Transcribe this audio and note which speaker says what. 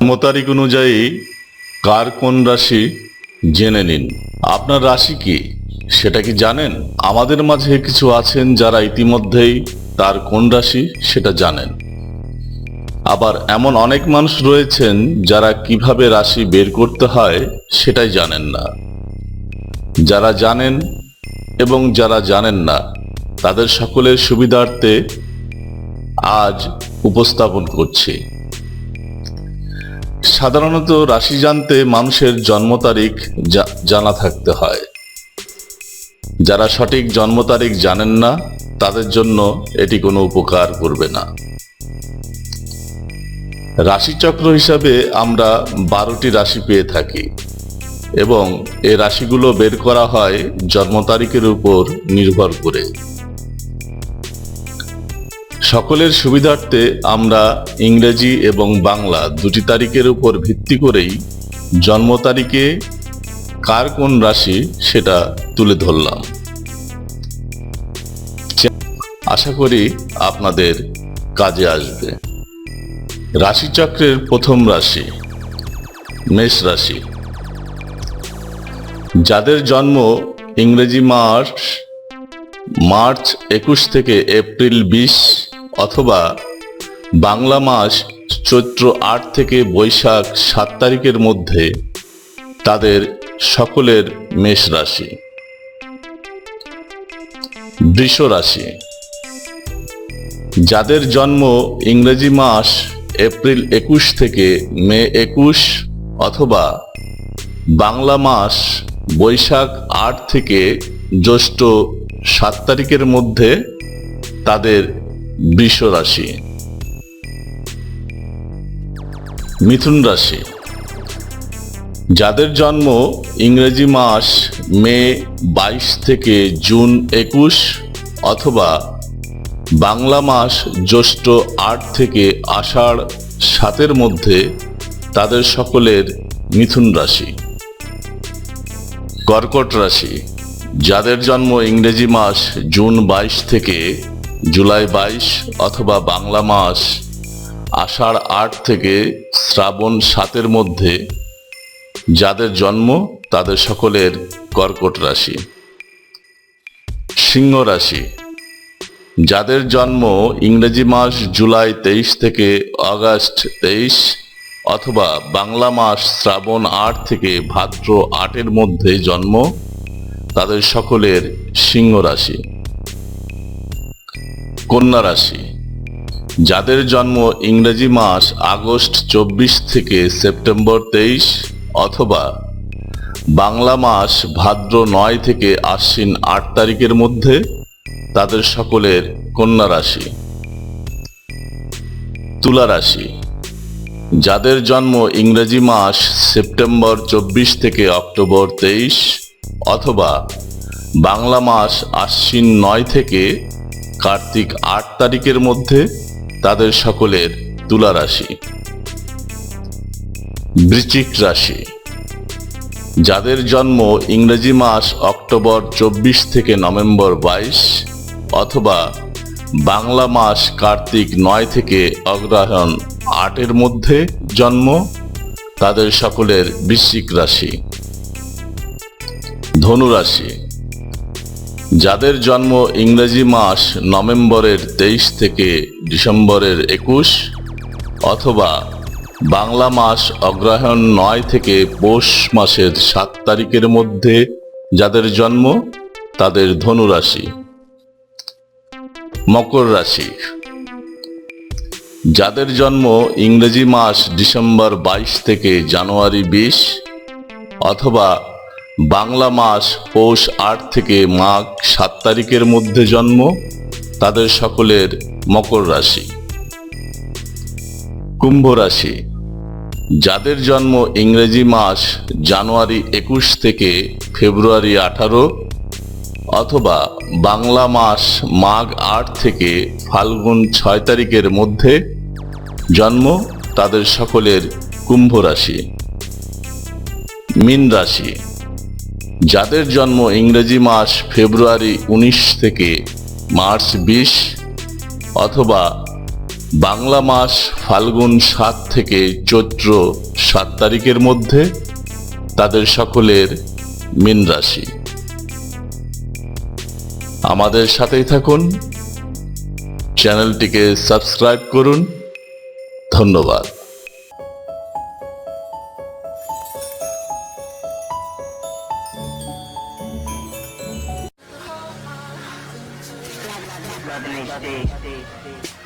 Speaker 1: জন্ম তারিখ অনুযায়ী কার কোন রাশি জেনে নিন। আপনার রাশি কি? সেটা কি জানেন? আমাদের মাঝে কিছু আছেন যারা ইতিমধ্যেই তার কোন রাশি সেটা জানেন। আবার এমন অনেক মানুষ রয়েছেন যারা কীভাবে রাশি বের করতে হয় সেটাই জানেন না। যারা জানেন এবং যারা জানেন না, তাদের সকলের সুবিধার্থে আজ উপস্থাপন করছি। সাধারণত রাশি জানতে মানুষের জন্ম তারিখ জানা থাকতে হয়। যারা সঠিক জন্ম তারিখ জানেন না, তাদের জন্য এটি কোনো উপকার করবে না। রাশিচক্র হিসাবে আমরা বারোটি রাশি পেয়ে থাকি এবং এ রাশিগুলো বের করা হয় জন্ম তারিখের উপর নির্ভর করে। সকলের সুবিধার্থে আমরা ইংরেজি এবং বাংলা দুটি তারিখের উপর ভিত্তি করেই জন্ম তারিখে কার কোন রাশি সেটা তুলে ধরলাম। আশা করি আপনাদের কাজে আসবে। রাশিচক্রের প্রথম রাশি, মেষ রাশি। যাদের জন্ম ইংরেজি মাস মার্চ একুশ থেকে এপ্রিল বিশ অথবা বাংলা মাস চৈত্র আট থেকে বৈশাখ সাত তারিখের মধ্যে তাদের সকলের মেষ রাশি। বৃষ রাশি। যাদের জন্ম ইংরেজি মাস এপ্রিল একুশ থেকে মে একুশ অথবা বাংলা মাস বৈশাখ আট থেকে জ্যৈষ্ঠ সাত তারিখের মধ্যে তাদের বৃষ রাশি মিথুন রাশি। যাদের জন্ম ইংরেজি মাস মে বাইশ থেকে জুন একুশ অথবা বাংলা মাস জ্যৈষ্ঠ আট থেকে আষাঢ় সাতের মধ্যে তাদের সকলের মিথুন রাশি। কর্কট রাশি। যাদের জন্ম ইংরেজি মাস জুন বাইশ থেকে জুলাই বাইশ অথবা বাংলা মাস আষাঢ় আট থেকে শ্রাবণ সাতের মধ্যে যাদের জন্ম তাদের সকলের কর্কট রাশি। সিংহ রাশি। যাদের জন্ম ইংরেজি মাস জুলাই তেইশ থেকে আগস্ট তেইশ অথবা বাংলা মাস শ্রাবণ আট থেকে ভাদ্র আটের মধ্যে জন্ম, তাদের সকলের সিংহ রাশি। কন্যা রাশি। যাদের জন্ম ইংরেজি মাস আগস্ট চব্বিশ থেকে সেপ্টেম্বর তেইশ অথবা বাংলা মাস ভাদ্র নয় থেকে আশ্বিন আট তারিখের মধ্যে তাদের সকলের কন্যা রাশি। তুলা রাশি। যাদের জন্ম ইংরেজি মাস সেপ্টেম্বর চব্বিশ থেকে অক্টোবর তেইশ অথবা বাংলা মাস আশ্বিন নয় থেকে কার্তিক আট তারিখের মধ্যে তাদের সকলের তুলা রাশি বৃশ্চিক রাশি। যাদের জন্ম ইংরেজি মাস অক্টোবর চব্বিশ থেকে নভেম্বর বাইশ অথবা বাংলা মাস কার্তিক নয় থেকে অগ্রহায়ণ আটের মধ্যে জন্ম, তাদের সকলের বৃশ্চিক রাশি। ধনু রাশি যাদের জন্ম ইংরেজি মাস নভেম্বরের তেইশ থেকে ডিসেম্বরের একুশ অথবা বাংলা মাস অগ্রহায়ণ নয় থেকে পৌষ মাসের সাত তারিখের মধ্যে যাদের জন্ম, তাদের ধনু রাশি মকর রাশি। যাদের জন্ম ইংরেজি মাস ডিসেম্বর বাইশ থেকে জানুয়ারি বিশ অথবা বাংলা মাস পৌষ আট থেকে মাঘ সাত তারিখের মধ্যে জন্ম, তাদের সকলের মকর রাশি। কুম্ভ রাশি, যাদের জন্ম ইংরেজি মাস জানুয়ারি একুশ থেকে ফেব্রুয়ারি আঠারো অথবা বাংলা মাস মাঘ আট থেকে ফাল্গুন ছয় তারিখের মধ্যে জন্ম, তাদের সকলের কুম্ভ রাশি। মীন রাশি যাদের জন্ম ইংরেজি মাস ফেব্রুয়ারি উনিশ থেকে মার্চ বিশ অথবা বাংলা মাস ফাল্গুন সাত থেকে চৈত্র সাত তারিখের মধ্যে, তাদের সকলের মীন রাশি। আমাদের সাথেই থাকুন। চ্যানেলটিকে সাবস্ক্রাইব করুন। ধন্যবাদ।
Speaker 2: loving they stay.